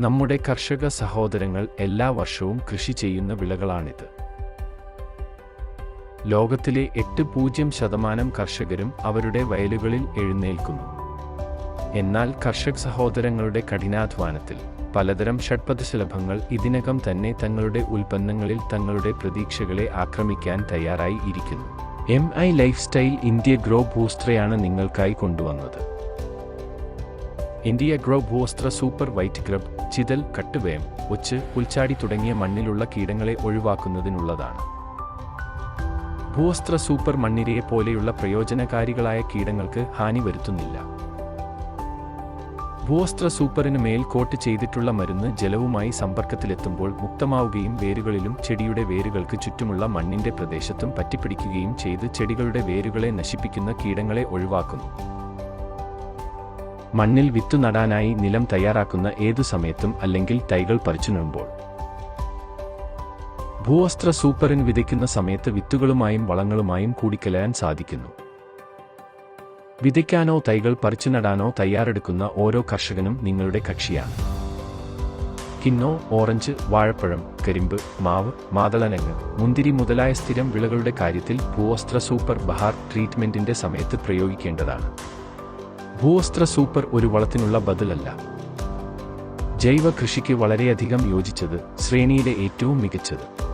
നമ്മുടെ കർഷക സഹോദരങ്ങൾ എല്ലാ വർഷവും കൃഷി ചെയ്യുന്ന വിളകളാണിത്. ലോകത്തിലെ എട്ട് പൂജ്യം ശതമാനം കർഷകരും അവരുടെ വയലുകളിൽ എഴുന്നേൽക്കുന്നു. എന്നാൽ കർഷക സഹോദരങ്ങളുടെ കഠിനാധ്വാനത്തിൽ പലതരം ഷഡ്പദശലഭങ്ങൾ ഇതിനകം തന്നെ തങ്ങളുടെ ഉൽപ്പന്നങ്ങളിൽ തങ്ങളുടെ പ്രതീക്ഷകളെ ആക്രമിക്കാൻ തയ്യാറായി ഇരിക്കുന്നു. M I Lifestyle India Grow ബൂസ്റ്ററയാണ് നിങ്ങൾക്കായി കൊണ്ടുവന്നത്. ഇന്ത്യ ഗ്രോ ഭൂവസ്ത്ര സൂപ്പർ വൈറ്റ് ഗ്രബ് ചിതൽ കട്ടുവേം ഒച്ച് പുൽച്ചാടി തുടങ്ങിയ മണ്ണിലുള്ള കീടങ്ങളെ ഒഴിവാക്കുന്നതിനുള്ളതാണ്. ഭൂവസ്ത്ര സൂപ്പർ മണ്ണിരയെ പോലെയുള്ള പ്രയോജനകാരികളായ കീടങ്ങൾക്ക് ഹാനി വരുത്തുന്നില്ല. ഭൂവസ്ത്ര സൂപ്പറിന് മേൽ കോട്ട് ചെയ്തിട്ടുള്ള മരുന്ന് ജലവുമായി സമ്പർക്കത്തിലെത്തുമ്പോൾ മുക്തമാവുകയും വേരുകളിലും ചെടിയുടെ വേരുകൾക്ക് ചുറ്റുമുള്ള മണ്ണിന്റെ പ്രദേശത്തും പറ്റിപ്പിടിക്കുകയും ചെയ്ത് ചെടികളുടെ വേരുകളെ നശിപ്പിക്കുന്ന കീടങ്ങളെ ഒഴിവാക്കുന്നു. മണ്ണിൽ വിത്തു നടാനായി നിലം തയ്യാറാക്കുന്ന ഏതു സമയത്തും അല്ലെങ്കിൽ തൈകൾ പറിച്ചു നടുമ്പോൾ. ഭൂവസ്ത്ര സൂപ്പറിൻ വിതയ്ക്കുന്ന സമയത്ത് വിത്തുകളുമായും വളങ്ങളുമായും കൂടിക്കലയാൻ സാധിക്കുന്നു. വിതയ്ക്കാനോ തൈകൾ പറിച്ചു നടാനോ തയ്യാറെടുക്കുന്ന ഓരോ കർഷകനും നിങ്ങളുടെ കക്ഷിയാണ്. കിന്നോ ഓറഞ്ച് വാഴപ്പഴം കരിമ്പ് മാവ് മാതളനങ്ങ് മുന്തിരി മുതലായ സ്ഥിരം വിളകളുടെ കാര്യത്തിൽ ഭൂവസ്ത്ര സൂപ്പർ ബഹാർ ട്രീറ്റ്മെന്റിന്റെ സമയത്ത് പ്രയോഗിക്കേണ്ടതാണ്. ഭൂവസ്ത്ര സൂപ്പർ ഒരു വളത്തിനുള്ള ബദലല്ല. ജൈവ കൃഷിക്ക് വളരെയധികം യോജിച്ചത് ശ്രേണിയിലെ ഏറ്റവും മികച്ചത്.